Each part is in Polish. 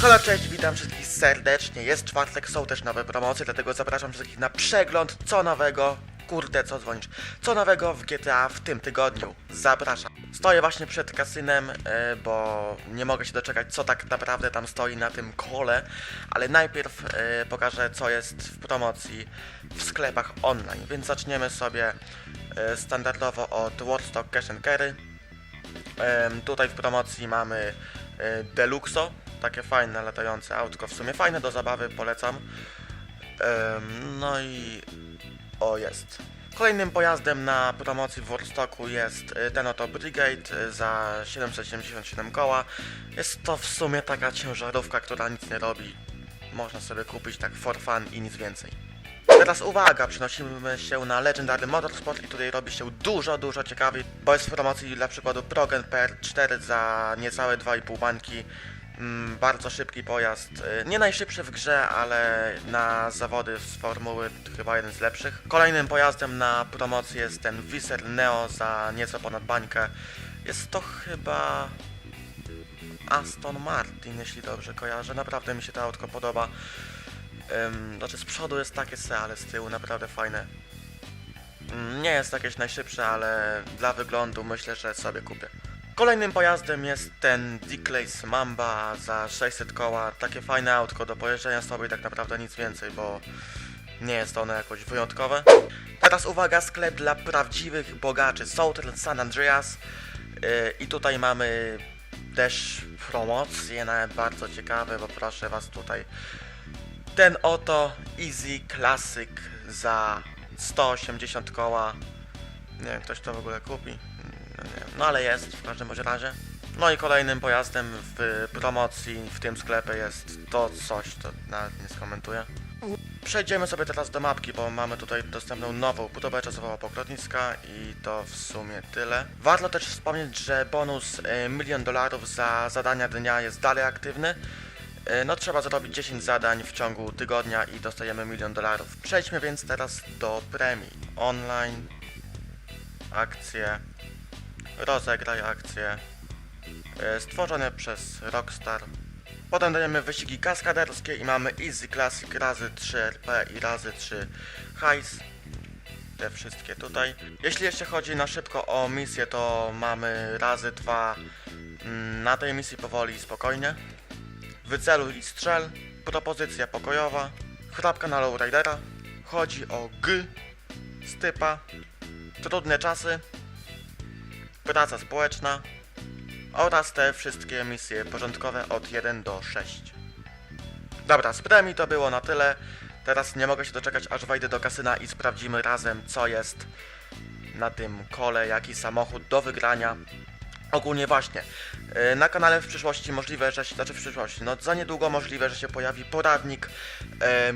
Halo, cześć, witam wszystkich serdecznie. Jest czwartek, są też nowe promocje, dlatego zapraszam wszystkich na przegląd co nowego. Kurde, co dzwonisz? Co nowego w GTA w tym tygodniu? Zapraszam. Stoję właśnie przed kasynem, e, bo nie mogę się doczekać, co tak naprawdę tam stoi na tym kole, ale najpierw e, pokażę, co jest w promocji w sklepach online. Więc zaczniemy sobie e, standardowo od Warstock Cash Carry. Tutaj w promocji mamy Deluxo, takie fajne latające autko, w sumie fajne do zabawy, polecam. No i o jest. Kolejnym pojazdem na promocji w Warstocku jest e, ten oto Brigade e, za 777 koła. Jest to w sumie taka ciężarówka, która nic nie robi. Można sobie kupić tak for fun i nic więcej. Teraz uwaga, przenosimy się na Legendary Motorsport i tutaj robi się dużo, dużo ciekawiej, bo jest w promocji dla przykładu Progen PR4 za niecałe 2,5 bańki. Mm, bardzo szybki pojazd, y, nie najszybszy w grze, ale na zawody z formuły chyba jeden z lepszych. Kolejnym pojazdem na promocji jest ten Viser Neo za nieco ponad bańkę. Jest to chyba Aston Martin, jeśli dobrze kojarzę. Naprawdę mi się to autko podoba. Znaczy z przodu jest takie se, ale z tyłu naprawdę fajne. Ym, nie jest jakieś najszybsze, ale dla wyglądu myślę, że sobie kupię. Kolejnym pojazdem jest ten Diclays Mamba za 600 koła. Takie fajne autko do pojeżdżenia sobie tak naprawdę nic więcej, bo nie jest ono jakoś wyjątkowe. Teraz uwaga, sklep dla prawdziwych bogaczy. Southern San Andreas. Yy, I tutaj mamy też promocje na bardzo ciekawe, bo proszę was tutaj ten oto Easy Classic za 180 koła. Nie wiem, ktoś to w ogóle kupi. No, ale jest w każdym razie. No i kolejnym pojazdem w promocji w tym sklepie jest to coś, to nawet nie skomentuję. Przejdziemy sobie teraz do mapki, bo mamy tutaj dostępną nową budowę czasową pokrotniska i to w sumie tyle. Warto też wspomnieć, że bonus e, milion dolarów za zadania dnia jest dalej aktywny. E, No trzeba zrobić 10 zadań w ciągu tygodnia i dostajemy milion dolarów. Przejdźmy więc teraz do premii. Online, akcje, rozegraj akcje, e, stworzone przez Rockstar. Potem dajemy wyścigi kaskaderskie i mamy Easy Classic razy 3 RP i razy 3 hajs. Te wszystkie tutaj. Jeśli jeszcze chodzi na szybko o misję, to mamy razy 2 na tej misji powoli i spokojnie. Wyceluj i strzel, propozycja pokojowa, chrapka na lowridera, chodzi o G, stypa, trudne czasy, praca społeczna oraz te wszystkie misje porządkowe od 1 do 6. Dobra, z premii to było na tyle. Teraz nie mogę się doczekać, aż wejdę do kasyna i sprawdzimy razem, co jest na tym kole, jaki samochód do wygrania. Ogólnie właśnie, yy, na kanale w przyszłości możliwe, że się, znaczy w przyszłości, no za niedługo możliwe, że się pojawi poradnik,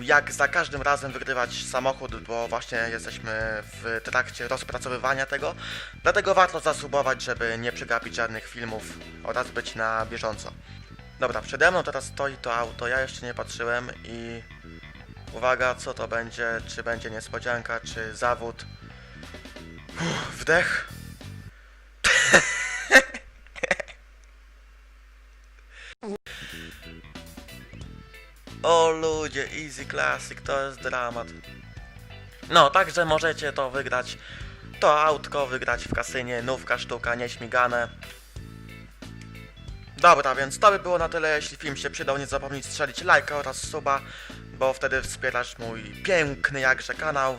jak za każdym razem wygrywać samochód, bo właśnie jesteśmy w trakcie rozpracowywania tego, dlatego warto zasubować, żeby nie przegapić żadnych filmów oraz być na bieżąco. Dobra, przede mną teraz stoi to auto, ja jeszcze nie patrzyłem i uwaga, co to będzie, czy będzie niespodzianka, czy zawód. Uff, wdech. O ludzie, Easy Classic, to jest dramat. No, także możecie to wygrać. To autko wygrać w kasynie, nówka sztuka, nieśmigane. Dobra, więc to by było na tyle. Jeśli film się przydał, nie zapomnij strzelić lajka oraz suba, bo wtedy wspierasz mój piękny jakże kanał.